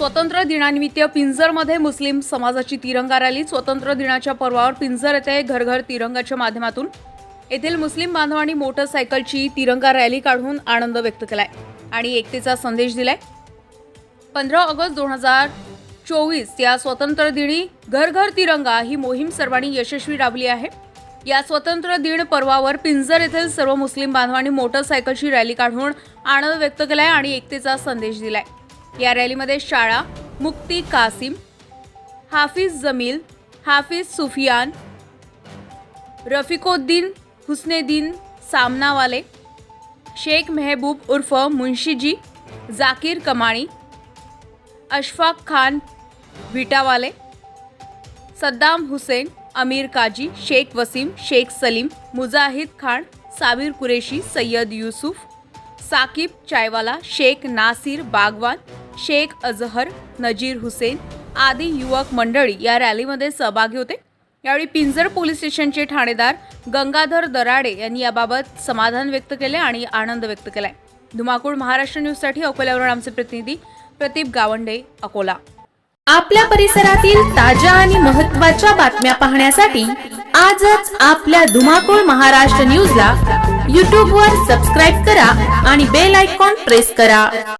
स्वतंत्र दिनानिमित्त पिंजरमध्ये मुस्लिम समाजाची तिरंगा रॅली स्वतंत्र दिनाच्या पर्वावर पिंजर येथे घरघर तिरंगाच्या माध्यमातून. येथील मुस्लिम बांधवांनी मोटरसायकलची तिरंगा रॅली काढून आनंद व्यक्त केलाय आणि एकतेचा संदेश दिलाय. पंधरा ऑगस्ट दोन हजार चोवीस या स्वतंत्र दिनी घरघर तिरंगा ही मोहीम सर्वांनी यशस्वी राबली आहे. या स्वतंत्र दिन पर्वावर पिंजर येथील सर्व मुस्लिम बांधवांनी मोटरसायकलची रॅली काढून आनंद व्यक्त केलाय आणि एकतेचा संदेश दिलाय. या रॅलीमध्ये शाळा मुक्ती कासिम हाफिज जमील हाफिज सुफियान रफिकोद्दीन हुस्नेद्दीन सामनावाले शेख मेहबूब उर्फ मुन्शीजी जाकीर कमाणी अशफाक खान विटावाले सद्दाम हुसेन अमीर काजी शेख वसीम शेख सलीम मुजाहिद खान साबिर कुरेशी सय्यद युसुफ साकिब चायवाला शेख नासिर बागवान शेख अजहर नजीर हुसेन आदी युवक मंडळी या रॅलीमध्ये सहभागी होते. यावेळी पिंजर पोलीस स्टेशनचे ठाणेदार गंगाधर दराडे यांनी याबाबत समाधान व्यक्त केले आणि आनंद व्यक्त केलाय. धुमाकूळ महाराष्ट्र न्यूजसाठी अकोल्यावरून आमचे प्रतिनिधी प्रदीप गावंडे अकोला. आपल्या परिसरातील ताज्या आणि महत्त्वाच्या बातम्या पाहण्यासाठी आजच आपल्या धुमाकूळ महाराष्ट्र न्यूजला यूट्यूबवर सबस्क्राईब करा आणि बेल आयकॉन प्रेस करा.